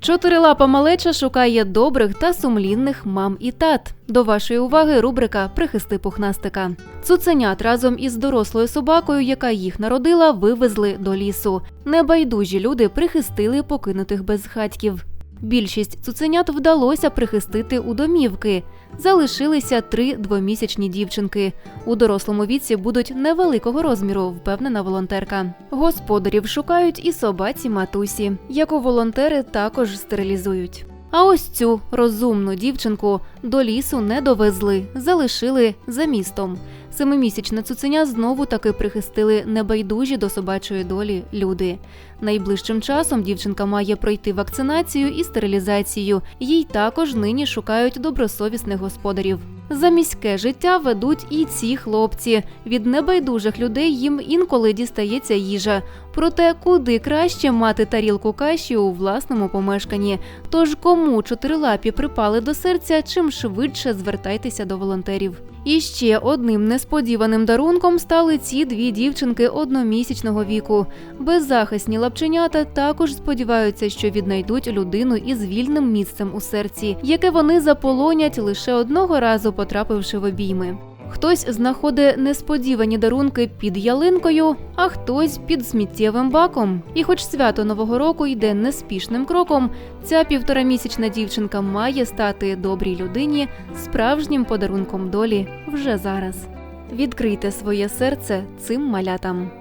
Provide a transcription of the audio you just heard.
Чотирилапа малеча шукає добрих та сумлінних мам і тат. До вашої уваги рубрика Прихисти пухнастика. Цуценят разом із дорослою собакою, яка їх народила, вивезли до лісу. Небайдужі люди прихистили покинутих безхатьків. Більшість цуценят вдалося прихистити у домівки. Залишилися три двомісячні дівчинки. У дорослому віці будуть невеликого розміру, впевнена волонтерка. Господарів шукають і собаці матусі, яку волонтери також стерилізують. А ось цю розумну дівчинку до лісу не довезли, залишили за містом. Семимісячне цуценя знову таки прихистили небайдужі до собачої долі люди. Найближчим часом дівчинка має пройти вакцинацію і стерилізацію. Їй також нині шукають добросовісних господарів. За міське життя ведуть і ці хлопці. Від небайдужих людей їм інколи дістається їжа. Проте куди краще мати тарілку каші у власному помешканні. Тож кому чотирилапі припали до серця, чим швидше звертайтеся до волонтерів. І ще одним несподіваним дарунком стали ці дві дівчинки одномісячного віку. Беззахисні лапченята також сподіваються, що віднайдуть людину із вільним місцем у серці, яке вони заполонять лише одного разу, потрапивши в обійми. Хтось знаходить несподівані дарунки під ялинкою, а хтось під сміттєвим баком. І хоч свято Нового року йде неспішним кроком, ця півторамісячна дівчинка має стати добрій людині справжнім подарунком долі вже зараз. Відкрийте своє серце цим малятам.